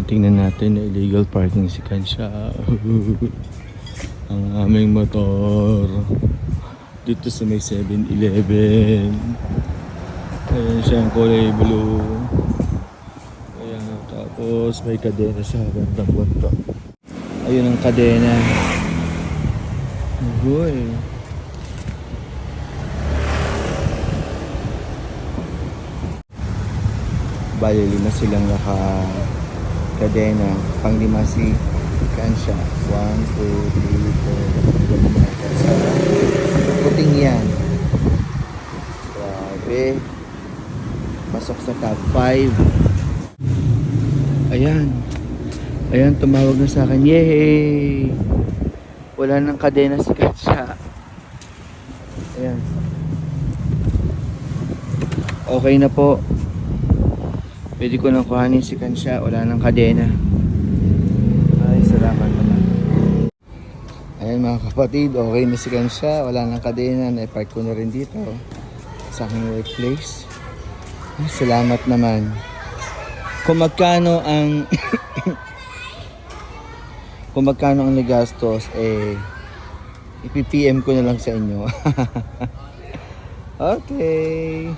Ayan, tingnan natin na illegal parking si Kansha. Ang aming motor. Dito sa may 7-Eleven. Ayan siya ang kulay blue. Ayan, tapos may kadena sa bandang banda. Ayun ang kadena. Uy. Bali, lima silang naka kadena. Pang lima si two, three, four. Ganun na sa puting yan. Grabe. Pasok sa top 5. Ayan. Ayan, tumawag na sa akin. Yay! Wala nang kadena si Kansha. Ayan. Okay na po. Pwede ko nang kuhanin si Kansha. Wala nang kadena. Ay, salamat naman. Ayan mga kapatid, okay na si Kansha. Wala nang kadena. Na-park ko na rin dito sa aking workplace. Ay, salamat naman. Kung magkano ang kung magkano ang nagastos, eh, ipi-PM ko na lang sa inyo. okay.